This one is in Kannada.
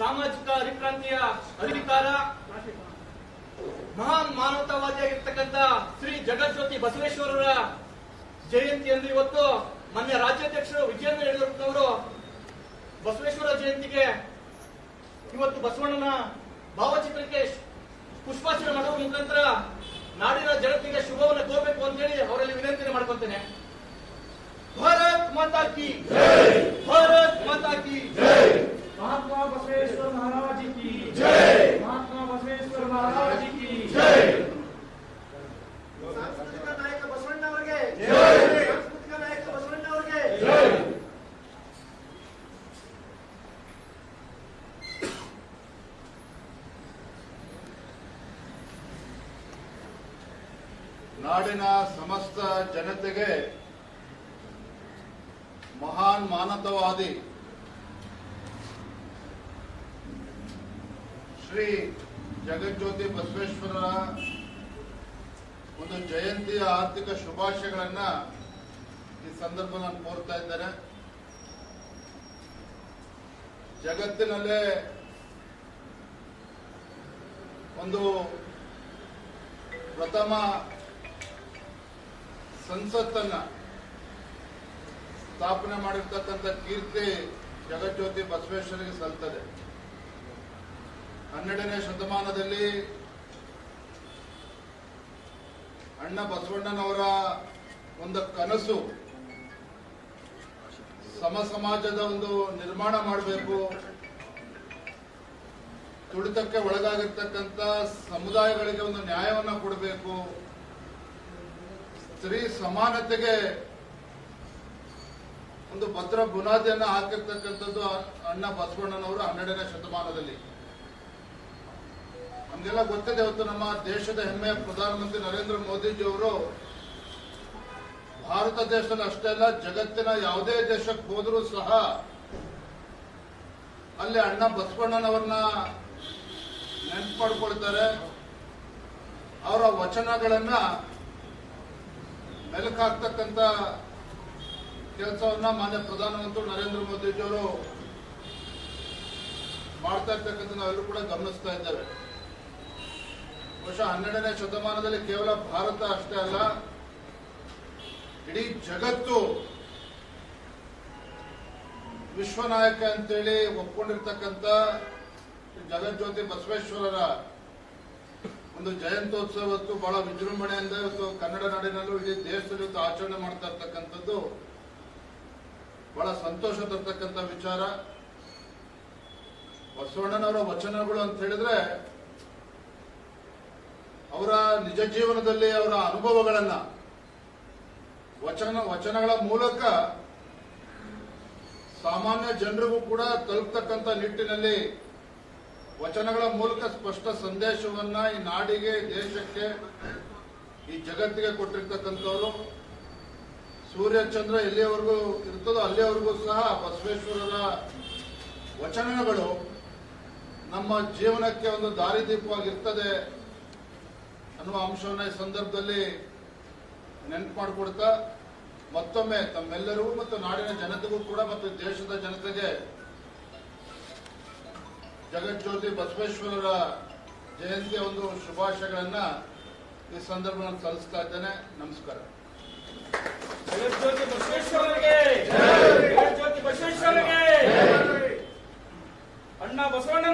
ಸಾಮಾಜಿಕ ಹರಿಕ್ರಾಂತಿಯ ಅಧಿಕಾರ. ಮಹಾನ್ ಮಾನವತಾವಾದಿಯಾಗಿರ್ತಕ್ಕಂಥ ಶ್ರೀ ಜಗಜ್ಯೋತಿ ಬಸವೇಶ್ವರರ ಜಯಂತಿಯಂದು ಇವತ್ತು ಮೊನ್ನೆ ರಾಜ್ಯಾಧ್ಯಕ್ಷರು ವಿಜಯೇಂದ್ರ ಯಡಿಯೂರಪ್ಪನವರು ಬಸವೇಶ್ವರ ಜಯಂತಿಗೆ ಇವತ್ತು ಬಸವಣ್ಣನ ಭಾವಚಿತ್ರಕ್ಕೆ ಪುಷ್ಪಾರ್ಚನೆ ಮಾಡುವ ಮುಖಾಂತರ ನಾಡಿನ ಜನತೆಗೆ ಶುಭವನ್ನು ಕೋರಬೇಕು ಅಂತ ಹೇಳಿ ಅವರಲ್ಲಿ ವಿನಂತಿ ಮಾಡ್ಕೊತೇನೆ ಭಾರತ್ ಮಾತಾ ಕಿ ಭಾರತ್ ಮಾತಾ ಕಿ ಬಸವೇಶ್ವರ ಮಹಾರಾಜ್ ಕಿ ಜೈ ಮಹಾತ್ಮ ಬಸವೇಶ್ವರ ಮಹಾರಾಜ್ ಕಿ ಜೈ ಸಾಂಸ್ಕೃತಿಕ ನಾಯಕ ಬಸವಣ್ಣ ಅವರಿಗೆ ಜೈ ಸಾಂಸ್ಕೃತಿಕ ನಾಯಕ ಬಸವಣ್ಣ ಅವರಿಗೆ ಜೈ ನಾಡಿನ ಸಮಸ್ತ ಜನತೆಗೆ ಮಹಾನ್ ಮಾನವತಾವಾದಿ ಶ್ರೀ ಜಗಜ್ಯೋತಿ ಬಸವೇಶ್ವರರ ಒಂದು ಜಯಂತಿಯ ಆರ್ಥಿಕ ಶುಭಾಶಯಗಳನ್ನ ಈ ಸಂದರ್ಭ ನಾನು ಕೋರ್ತಾ ಇದ್ದೇನೆ. ಜಗತ್ತಿನಲ್ಲೇ ಒಂದು ಪ್ರಥಮ ಸಂಸತ್ತನ್ನ ಸ್ಥಾಪನೆ ಮಾಡಿರ್ತಕ್ಕಂಥ ಕೀರ್ತಿ ಜಗಜ್ಯೋತಿ ಬಸವೇಶ್ವರಿಗೆ ಸಲ್ತದೆ. ಹನ್ನೆರಡನೇ ಶತಮಾನದಲ್ಲಿ ಅಣ್ಣ ಬಸವಣ್ಣನವರ ಒಂದು ಕನಸು ಸಮ ಸಮಾಜದ ಒಂದು ನಿರ್ಮಾಣ ಮಾಡಬೇಕು. ತುಳಿತಕ್ಕೆ ಒಳಗಾಗಿರ್ತಕ್ಕಂಥ ಸಮುದಾಯಗಳಿಗೆ ಒಂದು ನ್ಯಾಯವನ್ನು ಕೊಡಬೇಕು. ಸ್ತ್ರೀ ಸಮಾನತೆಗೆ ಒಂದು ಭದ್ರ ಬುನಾದಿಯನ್ನು ಹಾಕಿರ್ತಕ್ಕಂಥದ್ದು ಅಣ್ಣ ಬಸವಣ್ಣನವರು ಹನ್ನೆರಡನೇ ಶತಮಾನದಲ್ಲಿ. ನಮ್ಗೆಲ್ಲ ಗೊತ್ತಿದೆ ಇವತ್ತು ನಮ್ಮ ದೇಶದ ಹೆಮ್ಮೆಯ ಪ್ರಧಾನಮಂತ್ರಿ ನರೇಂದ್ರ ಮೋದಿಜಿ ಅವರು ಭಾರತ ದೇಶದಲ್ಲಿ ಅಷ್ಟೇ ಅಲ್ಲ, ಜಗತ್ತಿನ ಯಾವುದೇ ದೇಶಕ್ಕೆ ಹೋದರೂ ಸಹ ಅಲ್ಲಿ ಅಣ್ಣ ಬಸವಣ್ಣನವರನ್ನ ನೆನ್ಪು ಮಾಡ್ಕೊಳ್ತಾರೆ ಅವರ ವಚನಗಳನ್ನ ಮೆಲುಕಾಗ್ತಕ್ಕಂಥ ಕೆಲಸವನ್ನ ಮಾನ್ಯ ಪ್ರಧಾನಮಂತ್ರಿ ನರೇಂದ್ರ ಮೋದಿಜಿಯವರು ಮಾಡ್ತಾ ಇರ್ತಕ್ಕಂಥ ನಾವೆಲ್ಲರೂ ಕೂಡ ಗಮನಿಸ್ತಾ ಇದ್ದೇವೆ. ಹನ್ನೆರಡನೇ ಶತಮಾನದಲ್ಲಿ ಕೇವಲ ಭಾರತ ಅಷ್ಟೇ ಅಲ್ಲ, ಇಡೀ ಜಗತ್ತು ವಿಶ್ವನಾಯಕ ಅಂತೇಳಿ ಒಪ್ಕೊಂಡಿರ್ತಕ್ಕಂಥ ಜಗಜ್ಯೋತಿ ಬಸವೇಶ್ವರರ ಒಂದು ಜಯಂತ್ಯೋತ್ಸವ ಇವತ್ತು ಬಹಳ ವಿಜೃಂಭಣೆಯಿಂದ ಇವತ್ತು ಕನ್ನಡ ನಾಡಿನಲ್ಲೂ ಇಡೀ ದೇಶದಲ್ಲಿ ಇವತ್ತು ಆಚರಣೆ ಮಾಡ್ತಾ ಇರ್ತಕ್ಕಂಥದ್ದು. ಬಹಳ ಸಂತೋಷ ತರ್ತಕ್ಕಂಥ ವಿಚಾರ. ಬಸವಣ್ಣನವರ ವಚನಗಳು ಅಂತ ಹೇಳಿದ್ರೆ ಅವರ ನಿಜ ಜೀವನದಲ್ಲಿ ಅವರ ಅನುಭವಗಳನ್ನ ವಚನ, ವಚನಗಳ ಮೂಲಕ ಸಾಮಾನ್ಯ ಜನರಿಗೂ ಕೂಡ ತಲುಪ್ತಕ್ಕಂಥ ನಿಟ್ಟಿನಲ್ಲಿ ವಚನಗಳ ಮೂಲಕ ಸ್ಪಷ್ಟ ಸಂದೇಶವನ್ನ ಈ ನಾಡಿಗೆ, ದೇಶಕ್ಕೆ, ಈ ಜಗತ್ತಿಗೆ ಕೊಟ್ಟಿರ್ತಕ್ಕಂಥವ್ರು. ಸೂರ್ಯ ಚಂದ್ರ ಎಲ್ಲಿಯವರೆಗೂ ಇರ್ತದೋ ಅಲ್ಲಿಯವರೆಗೂ ಸಹ ಬಸವೇಶ್ವರರ ವಚನಗಳು ನಮ್ಮ ಜೀವನಕ್ಕೆ ಒಂದು ದಾರಿದೀಪವಾಗಿರ್ತದೆ. ಅನ್ನುವ ಅಂಶವನ್ನ ಈ ಸಂದರ್ಭದಲ್ಲಿ ನೆನಪು ಮಾಡಿಕೊಡ್ತಾ ಮತ್ತೊಮ್ಮೆ ತಮ್ಮೆಲ್ಲರಿಗೂ ಮತ್ತು ನಾಡಿನ ಜನತೆಗೂ ಕೂಡ ಮತ್ತು ದೇಶದ ಜನತೆಗೆ ಜಗಜ್ಯೋತಿ ಬಸವೇಶ್ವರರ ಜಯಂತಿಯ ಒಂದು ಶುಭಾಶಯಗಳನ್ನ ಈ ಸಂದರ್ಭದಲ್ಲಿ ಸಲ್ಲಿಸ್ತಾ ಇದ್ದೇನೆ. ನಮಸ್ಕಾರ. ಜಗಜ್ಯೋತಿ ಬಸವೇಶ್ವರರಿಗೆ ಜಗಜ್ಯೋತಿ ಬಸವೇಶ್ವರರಿಗೆ ಅಣ್ಣ ಬಸವಣ್ಣನವರಿಗೆ